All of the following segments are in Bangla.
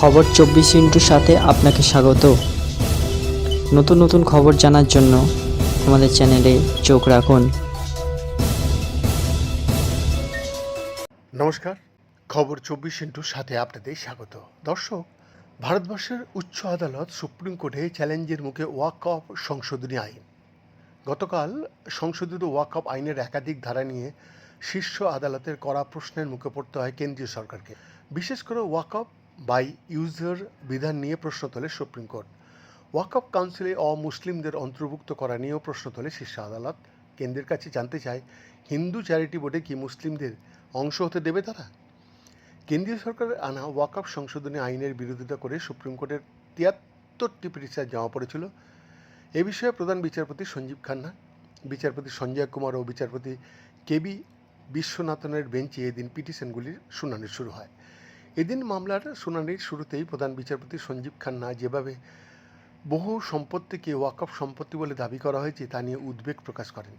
খবর চব্বিশ ইন্টুর সাথে আপনাকে স্বাগত। নতুন নতুন খবর জানার জন্য আমাদের চ্যানেলে চোখ রাখুন। নমস্কার, খবর চব্বিশ ইন্টুর সাথে আপনাদের স্বাগত। দর্শক, ভারতবর্ষের উচ্চ আদালত সুপ্রিম কোর্টে চ্যালেঞ্জের মুখে ওয়াক অফ সংশোধনী আইন। গতকাল সংশোধিত ওয়াক অফ আইনের একাধিক ধারা নিয়ে শীর্ষ আদালতের কড়া প্রশ্নের মুখে পড়তে হয় কেন্দ্রীয় সরকারকে। বিশেষ করে ওয়াক অফ বাই ইউজার বিধান নিয়ে প্রশ্ন তোলে সুপ্রিম কোর্ট। ওয়াক অফ কাউন্সিলে অমুসলিমদের অন্তর্ভুক্ত করা নিয়েও প্রশ্ন তোলে শীর্ষ আদালত। কেন্দ্রের কাছে জানতে চায়, হিন্দু চ্যারিটি বোর্ডে কি মুসলিমদের অংশ হতে দেবে তারা? কেন্দ্রীয় সরকারের আনা ওয়াকআপ সংশোধনী আইনের বিরোধিতা করে সুপ্রিম কোর্টের তিয়াত্তরটি পিটিশন জমা পড়েছিল। এ বিষয়ে প্রধান বিচারপতি সঞ্জীব খান্না, বিচারপতি সঞ্জয় কুমার ও বিচারপতি কেবি বিশ্বনাথনের বেঞ্চে এদিন পিটিশনগুলির শুনানি শুরু হয়। এদিন মামলার শুনানির শুরুতেই প্রধান বিচারপতি সঞ্জীব খান্না যেভাবে বহু সম্পত্তিকে ওয়াকফ সম্পত্তি বলে দাবি করা হয়েছে, তা নিয়ে উদ্বেগ প্রকাশ করেন।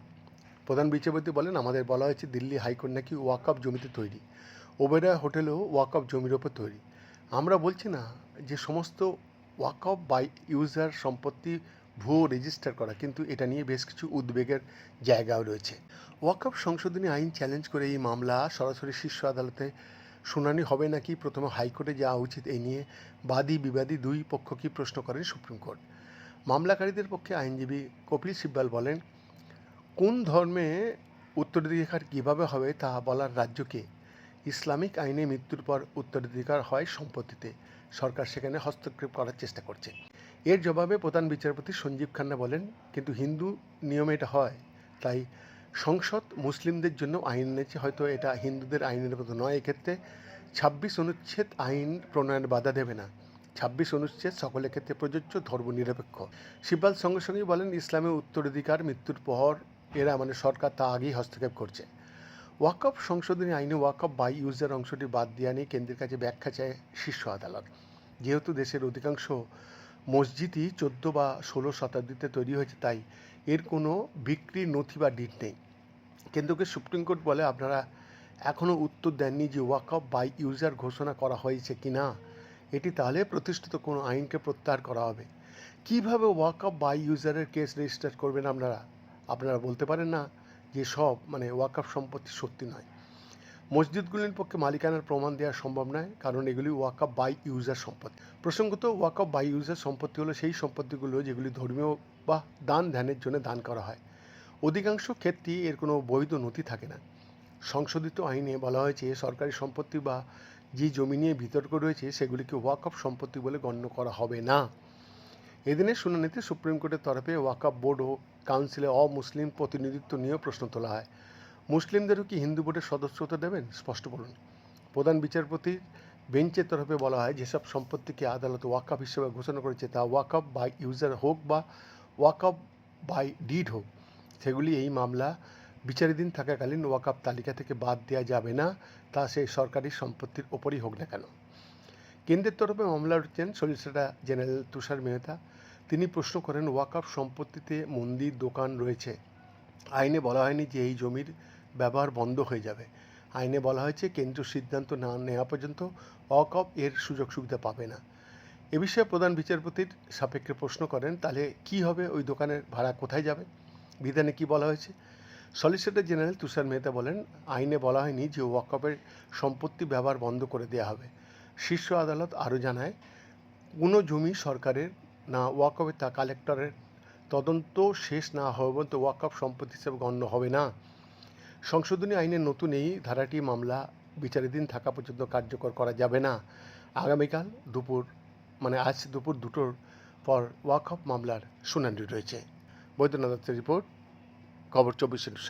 প্রধান বিচারপতি বলেন, আমাদের বলা হয়েছে দিল্লি হাইকোর্ট নাকি ওয়াকআপ জমিতে তৈরি। ওবেরা হোটেলও ওয়াকফ জমির ওপর তৈরি। আমরা বলছি না যে সমস্ত ওয়াকআপ বাই ইউজার সম্পত্তি ভুয়ো রেজিস্টার করা, কিন্তু এটা নিয়ে বেশ কিছু উদ্বেগের জায়গাও রয়েছে। ওয়াকআপ সংশোধনী আইন চ্যালেঞ্জ করে এই মামলা সরাসরি শীর্ষ আদালতে শুনানি হবে নাকি? প্রথমে হাইকোর্টে যাওয়া উচিত এই নিয়ে বাদী, বিবাদী দুই পক্ষকেই প্রশ্ন করেন সুপ্রিম কোর্ট। মামলাকারীদের পক্ষে আইনজীবী কপিল সিব্বাল বলেন, কোন ধর্মে উত্তরাধিকার কীভাবে হবে তা বলার রাজ্যকে ইসলামিক আইনে মৃত্যুর পর উত্তরাধিকার হয় সম্পত্তিতে। সরকার সেখানে হস্তক্ষেপ করার চেষ্টা করছে। এর জবাবে প্রধান বিচারপতি সঞ্জীব খান্না বলেন, কিন্তু হিন্দু নিয়মে এটা হয়, তাই সংসদ মুসলিমদের জন্য আইন এনেছে, হয়তো এটা হিন্দুদের আইনের মতো নয়, এক্ষেত্রে ছাব্বিশ অনুচ্ছেদ আইন প্রণয়ন বাধা দেবে না। ছাব্বিশ অনুচ্ছেদ সকলের ক্ষেত্রে প্রযোজ্য ধর্মনিরপেক্ষ শিবাল সঙ্গে সঙ্গেই বলেন, ইসলামের উত্তরাধিকার মৃত্যুর পর এরা মানে সরকার তা আগেই হস্তক্ষেপ করছে। ওয়াকফ সংশোধনী আইনে ওয়াকফ বাই ইউজার অংশটি বাদ দেওয়া নিয়ে কেন্দ্রের কাছে ব্যাখ্যা চায় শীর্ষ আদালত। যেহেতু দেশের অধিকাংশ মসজিদই চোদ্দ বা ষোলো শতাব্দীতে তৈরি হয়েছে, তাই এর কোনো বিক্রির নথি বা ডিট নেই। কেন্দ্রকে সুপ্রিম কোর্ট বলে আপনারা এখনও উত্তর দেননি যে ওয়াকফ বাই ইউজার ঘোষণা করা হয়েছে কি না। এটি তাহলে প্রতিষ্ঠিত কোনো আইনকে প্রত্যাহার করা হবে। কীভাবে ওয়াকআপ বাই ইউজারের কেস রেজিস্টার করবেন আপনারা? আপনারা বলতে পারেন না যে সব মানে ওয়াকআপ সম্পত্তি সত্যি নয়। মসজিদগুলির পক্ষে মালিকানার প্রমাণ দেওয়া সম্ভব নয়, কারণ এগুলি ওয়াকআপ বাই ইউজার সম্পত্তি। প্রসঙ্গত, ওয়াকআপ বাই ইউজার সম্পত্তি হলো সেই সম্পত্তিগুলো যেগুলি ধর্মীয় বা দান ধ্যানের জন্য দান করা হয়। অধিকাংশ ক্ষেত্রেই এর কোনো বৈধ নথি থাকে না। সংশোধিত আইনে বলা হয়েছে, সরকারি সম্পত্তি বা যে জমি নিয়ে বিতর্ক রয়েছে, সেগুলিকে ওয়াকফ সম্পত্তি বলে গণ্য করা হবে না। এদিনের শুনানিতে সুপ্রিম কোর্টের তরফে ওয়াকফ বোর্ড ও কাউন্সিলে অমুসলিম প্রতিনিধিত্ব নিয়েও প্রশ্ন তোলা হয়। মুসলিমদেরও কি হিন্দু বোর্ডের সদস্যতা দেবেন? স্পষ্ট বলুন। প্রধান বিচারপতির বেঞ্চের তরফে বলা হয়, যেসব সম্পত্তিকে আদালত ওয়াকফ হিসেবে ঘোষণা করেছে, তা ওয়াকফ বাই ইউজার হোক বা ওয়াকফ বাই ডিড হোক, সেগুলি এই মামলা বিচারাধীন থাকাকালীন ওয়াকআপ তালিকা থেকে বাদ দেওয়া যাবে না, তা সেই সরকারি সম্পত্তির ওপরই হোক না কেন। কেন্দ্রের তরফে মামলা উঠছেন সলিসিটার জেনারেল তুষার মেহতা। তিনি প্রশ্ন করেন, ওয়াকআপ সম্পত্তিতে মন্দির, দোকান রয়েছে। আইনে বলা হয়নি যে এই জমির ব্যবহার বন্ধ হয়ে যাবে। আইনে বলা হয়েছে কেন্দ্র সিদ্ধান্ত না নেওয়া পর্যন্ত ওয়াকআপ এর সুযোগ সুবিধা পাবে না। এ বিষয়ে প্রধান বিচারপতির সাপেক্ষে প্রশ্ন করেন, তাহলে কি হবে? ওই দোকানের ভাড়া কোথায় যাবে? বিধানে কি বলা হয়েছে? সলিসিটর জেনারেল তুষার মেহতা বলেন, আইনে বলা হয়নি যে ওয়াকফের সম্পত্তি ব্যবহার বন্ধ করে দেওয়া হবে। শীর্ষ আদালত আরও জানায়, কোনো জমি সরকারের না ওয়াকফে তা কালেক্টরের তদন্ত শেষ না হওয়া পর্যন্ত ওয়াকফ সম্পত্তি হিসেবে গণ্য হবে না। সংশোধনী আইনের নতুন এই ধারাটি মামলা বিচারাধীন থাকা পর্যন্ত কার্যকর করা যাবে না আগামীকাল দুপুর মানে আজ দুপুর দুটোর পর ওয়াকফ মামলার শুনানি রয়েছে বৈদ্যনাথ দত্তের রিপোর্ট, খবর চব্বিশ।